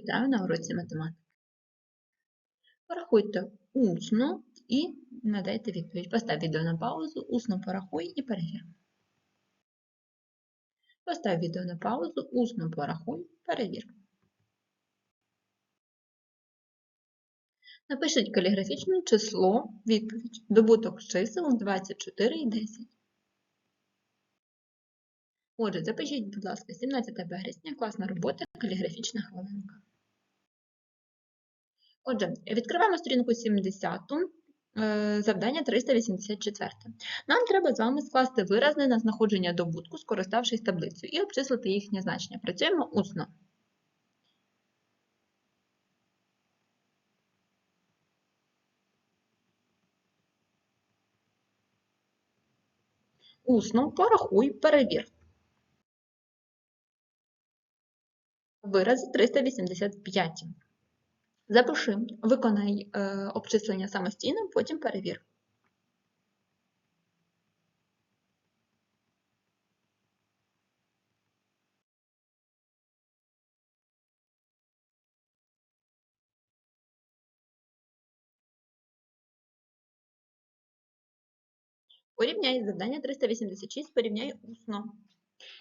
Вітаю на уроці математики. Порахуйте усно і надайте відповідь. Постав відео на паузу, усно порахуй і перевір. Постав відео на паузу, усно порахуй, перевір. Напишіть каліграфічне число, відповідь. Добуток чисел 24 і 10. Отже, запишіть, будь ласка, 17 березня, класна робота, каліграфічна хвилинка. Отже, відкриваємо сторінку 70, е, завдання 384. Нам треба з вами скласти вирази на знаходження добутку, скориставшись таблицею, і обчислити їхнє значення. Працюємо усно. Усно порахуй, перевір. Вирази 385. Запиши, виконай е, обчислення самостійно, потім перевір. Порівняй завдання 386, порівняй усно.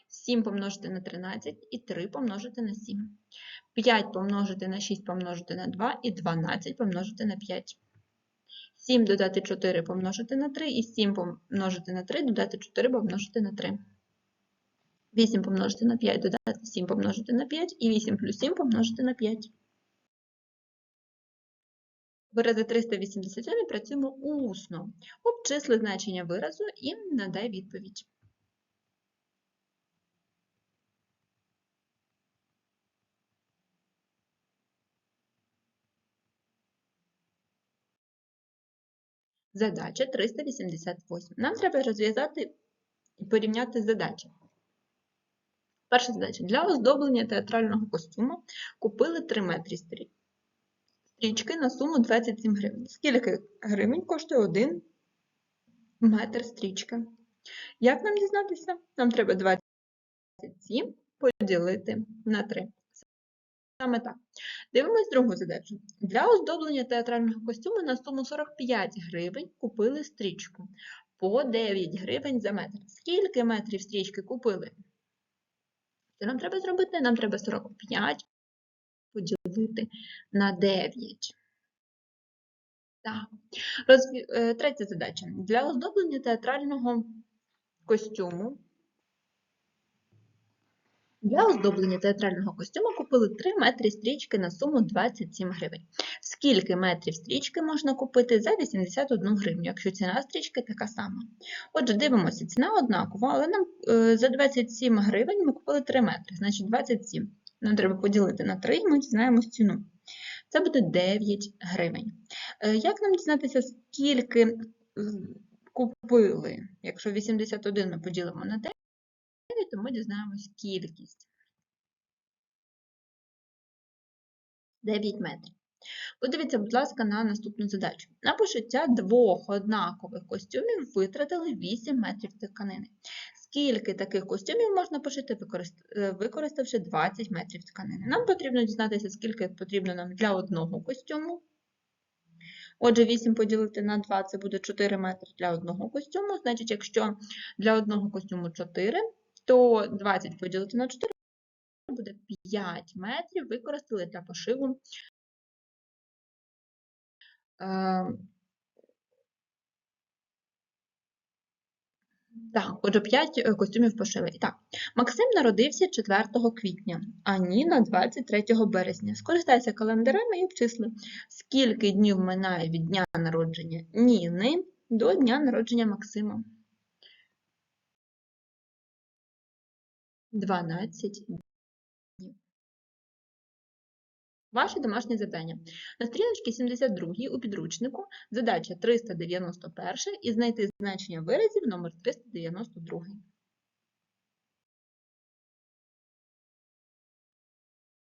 7 помножити на 13 і 3 помножити на 7. 5 помножити на 6 помножити на 2 і 12 помножити на 5. 7 додати 4 помножити на 3 і 7 помножити на 3 додати 4 помножити на 3. 8 помножити на 5 додати 7 помножити на 5 і 8 плюс 7 помножити на 5. Вирази 387 працюємо усно. Обчисли значення виразу і надай відповідь. Задача 388. Нам треба розв'язати і порівняти задачі. Перша задача. Для оздоблення театрального костюму купили 3 метри стрічки на суму 27 гривень. Скільки гривень коштує 1 метр стрічки? Як нам дізнатися? Нам треба 27 поділити на 3. Саме так. Дивимось другу задачу. Для оздоблення театрального костюму на суму 45 гривень купили стрічку по 9 гривень за метр. Скільки метрів стрічки купили? Що нам треба зробити? Нам треба 45 поділити на 9. Так. Розві... Е, третя задача. Для оздоблення театрального костюму для оздоблення театрального костюму купили 3 метри стрічки на суму 27 гривень. Скільки метрів стрічки можна купити за 81 гривню, якщо ціна стрічки така сама? Отже, дивимося, ціна однакова, але нам е, за 27 гривень ми купили 3 метри, значить 27. Нам треба поділити на 3 і ми дізнаємось ціну. Це буде 9 гривень. Е, як нам дізнатися, скільки купили? Якщо 81 ми поділимо на 9, то ми дізнаємось кількість. 9 метрів. Подивіться, будь ласка, на наступну задачу. На пошиття двох однакових костюмів витратили 8 метрів тканини. Скільки таких костюмів можна пошити, е, використавши 20 метрів тканини? Нам потрібно дізнатися, скільки потрібно нам для одного костюму. Отже, 8 поділити на 2 це буде 4 метри для одного костюму. Значить, якщо для одного костюму 4, то 20 поділити на 4 буде 5 метрів, використали для пошиву. Так, отже, 5 е, костюмів пошили. так, Максим народився 4 квітня, а Ніна 23 березня. Скористайся календарем і обчисли, скільки днів минає від дня народження Ніни до дня народження Максима. 12 днів. Ваше домашнє завдання. На сторіночці 72 у підручнику задача 391 і знайти значення виразів номер 392.